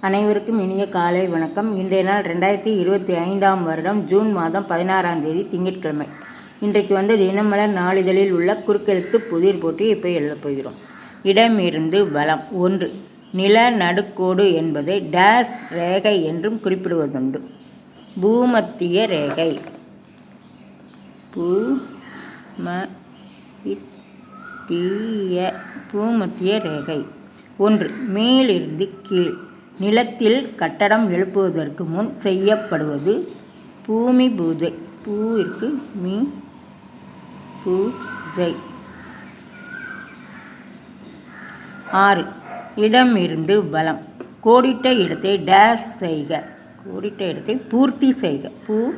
அனைவருக்கும் இனிய காலை வணக்கம். இன்றைய நாள் ரெண்டாயிரத்தி இருபத்தி ஐந்தாம் வருடம் ஜூன் மாதம் பதினாறாம் தேதி திங்கட்கிழமை. இன்றைக்கு வந்து தினமலர் நாளிதழில் உள்ள குறுக்கெழுத்து புதிர் போட்டு இப்போ எழுதப் போகிறோம். இடமிருந்து வளம் ஒன்று நில நடுக்கோடு என்பதை டேஸ் ரேகை என்றும் குறிப்பிடுவதுண்டு. பூமத்திய ரேகை. பூ ம தீய பூமத்திய ரேகை. ஒன்று மேலிருந்து கீழ் நிலத்தில் கட்டடம் எழுப்புவதற்கு முன் செய்யப்படுவது பூமி பூஜை பூவிற்கு மீ பூஜை. ஆறு. இடமிருந்து பலம் கோடிட்ட இடத்தை டேஷ் செய்க. கோடிட்ட இடத்தை பூர்த்தி செய்க. பூ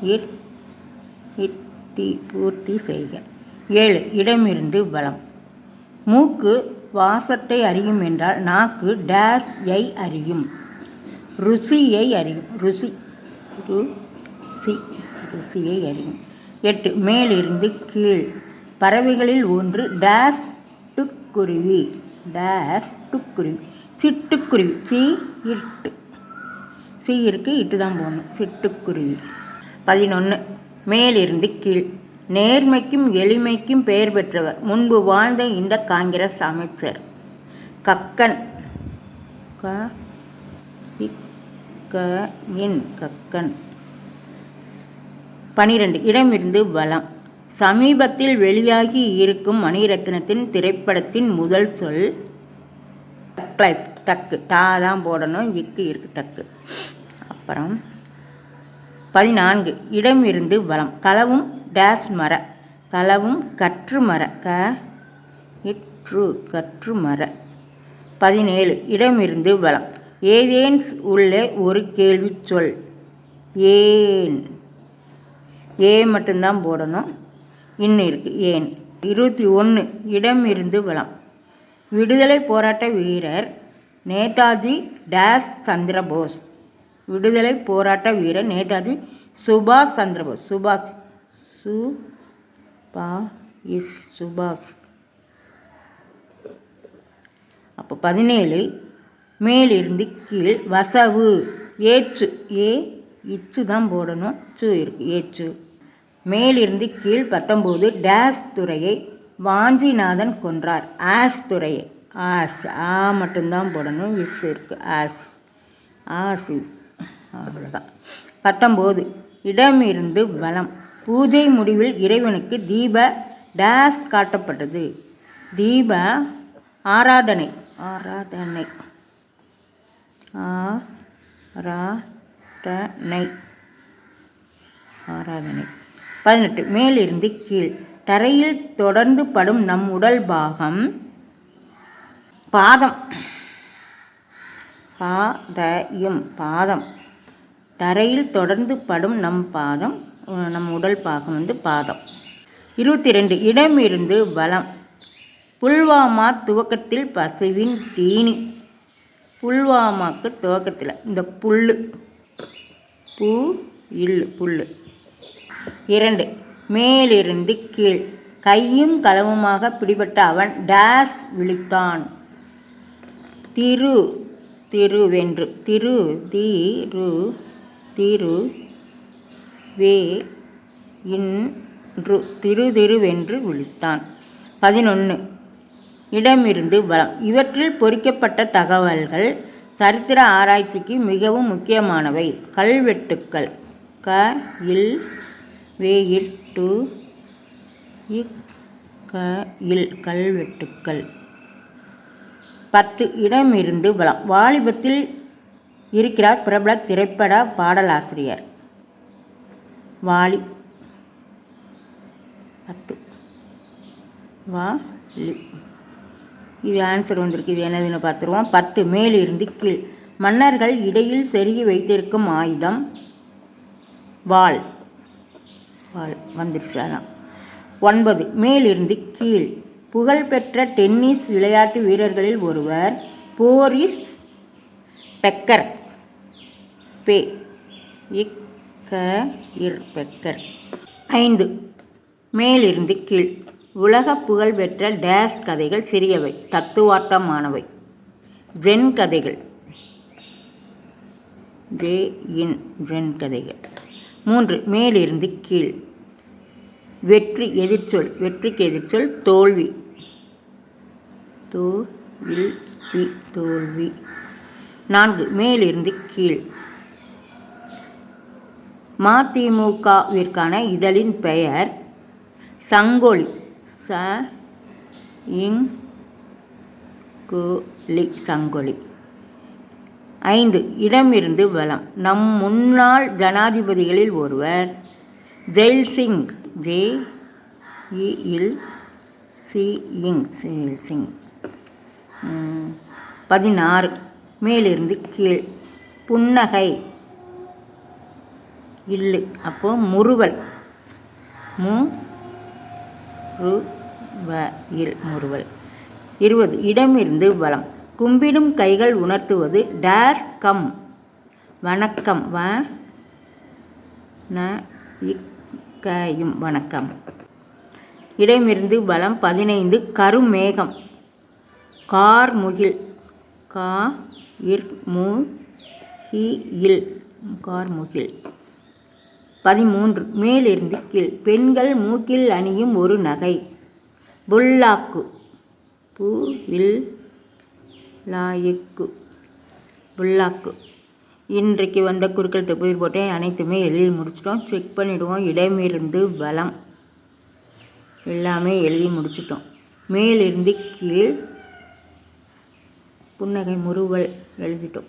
இட் இத்தி பூர்த்தி செய்க. ஏழு. இடமிருந்து பலம் மூக்கு வாசத்தை அறியும் என்றால் நாக்கு டேஷ் ஐ அறியும். ருசியை அறியும். ருசி ருசி ருசியை அறியும். எட்டு மேலிருந்து கீழ். பறவைகளில் ஒன்று டேஷ் டுக்குருவி. டேஷ் டுக்குருவி. சிட்டுக்குருவி. சி இட்டு. சி இருக்கு இட்டு தான் போகணும் சிட்டுக்குருவி. பதினொன்று மேலிருந்து கீழ். நேர்மைக்கும் எளிமைக்கும் பெயர் பெற்றவர். முன்பு வாழ்ந்த இந்த காங்கிரஸ் அமைச்சர் கக்கன். க க கக்கன். பனிரெண்டு இடமிருந்து வலம் சமீபத்தில் வெளியாகி இருக்கும் மணிரத்னத்தின் திரைப்படத்தின் முதல் சொல் டக்லைஃப் டக்கு டா தான் போடணும். இக்கு இருக்கு டக்கு அப்புறம் பதினான்கு இடம் இருந்து வலம் களவும் டேஷ் மர. களவும் கற்று மர. க இற்று கற்று மர. பதினேழு இடமிருந்து வலம் ஏதேன்ஸ் உள்ளே ஒரு கேள்வி சொல். ஏன்? ஏ மட்டும்தான் போடணும். இன்னும் இருக்குது ஏன்? இருபத்தி ஒன்று இடம் இருந்து வலம் விடுதலை போராட்ட வீரர் நேதாஜி டேஷ் சந்திரபோஸ். விடுதலை போராட்ட வீரர் நேதாஜி சுபாஷ் சந்திரபோஸ். சுபாஷ் சு பா இஸ் சுபாஷ். அப்போ பதினேழு மேலிருந்து கீழ் வசவு. ஏச்சு ஏ இச்சு தான் போடணும். சு இருக்கு ஏச்சு. மேலிருந்து கீழ் பத்தொம்போது டேஸ் துறையை வாஞ்சிநாதன் கொன்றார். ஆஷ் துறையை. ஆஷ் ஆ மட்டும்தான் போடணும். இஸ் இருக்கு ஆஷ். ஆஷ் அவ்வளோதான் பத்தொம்போது இடமிருந்து வளம் பூஜை முடிவில் இறைவனுக்கு தீப டேஸ் காட்டப்பட்டது. தீப ஆராதனை. ஆராதனை. ஆராதனை. ஆராதனை. பதினெட்டு. மேலிருந்து கீழ். தரையில் தொடர்ந்து படும் நம் உடல் பாகம். பாதம். பாதயம். பாதம். தரையில் தொடர்ந்து படும் நம் பாதம். நம் உடல் பாகம் வந்து பாதம். இருபத்தி ரெண்டு இடமிருந்து வலம். புல்வாமா துவக்கத்தில் பசுவின் தீனி. புல்வாமாக்கு துவக்கத்தில் இந்த புல் பூ இல் புல் இரண்டு மேலிருந்து கீழ். கையும் களவுமாக பிடிபட்ட அவன் டேஸ் விழித்தான். திரு திருவென்று திரு தீரு திரு வே இன்று திரு திருவென்று விழித்தான். பதினொன்று இடமிருந்து வளம் இவற்றில் பொறிக்கப்பட்ட தகவல்கள் சரித்திர ஆராய்ச்சிக்கு மிகவும் முக்கியமானவை. கல்வெட்டுக்கள். க இல் வே இட்டு க இல் கல்வெட்டுக்கள். பத்து. இடமிருந்து வளம் வாலிபத்தில் இருக்கிறார் பிரபல திரைப்பட பாடலாசிரியர். வாலி. பத்து வாலி. இது ஆன்சர் வந்திருக்கு. இது என்னதுன்னு பார்த்துருவோம். பத்து மேலிருந்து கீழ். மன்னர்கள் இடையில் செருகி வைத்திருக்கும் ஆயுதம். வாள் வாள் வந்துருச்சாலாம் ஒன்பது. மேலிருந்து கீழ். புகழ்பெற்ற டென்னிஸ் விளையாட்டு வீரர்களில் ஒருவர் போரிஸ் பெக்கர். பே. இக். க இர்பெக்கர் ஐந்து. மேலிருந்து கீழ். உலக புகழ்பெற்ற டேஸ் கதைகள் சிறியவை. தத்துவார்த்தமானவை. ஜென் கதைகள். ஜே இன் ஜென் கதைகள். மூன்று. மேலிருந்து கீழ். வெற்றி எதிர்ச்சொல். வெற்றிக்கு எதிர்ச்சொல் தோல்வி. தோ இல் தோல்வி. நான்கு. மேலிருந்து கீழ். மதிமுகவிற்கான இதழின் பெயர் சங்கொலி. ச இங் குலி சங்கொலி. ஐந்து இடமிருந்து வலம். நம் முன்னாள் ஜனாதிபதிகளில் ஒருவர் ஜெயில் சிங் ஜே இல் சி இங் ஜெயில் சிங் பதினாறு. மேலிருந்து கீழ். புன்னகை. இல்லு. அப்போ முறுவல். மு ரு வ இல் முறுவல். இருபது இடமிருந்து வளம். கும்பிடும் கைகள் உணர்த்துவது. டேர் கம். வணக்கம். வ ந இக்கையும் வணக்கம். இடமிருந்து பலம் பதினைந்து கருமேகம். கார்முகில் கா இர் மு ஹி இல். கார்முகில் பதிமூன்று. மேலிருந்து கீழ். பெண்கள் மூக்கில் அணியும் ஒரு நகை. புல்லாக்கு. பூ வில் லாயிக்கு. புல்லாக்கு. இன்றைக்கு வந்த குறுக்கள் புதிர் போட்டேன். அனைத்துமே எழுதி முடிச்சிட்டோம். செக் பண்ணிவிடுவோம் இடமிருந்து பலம் எல்லாமே எழுதி முடிச்சிட்டோம். மேலிருந்து கீழ். புன்னகை முறுவல் எழுதிட்டோம்.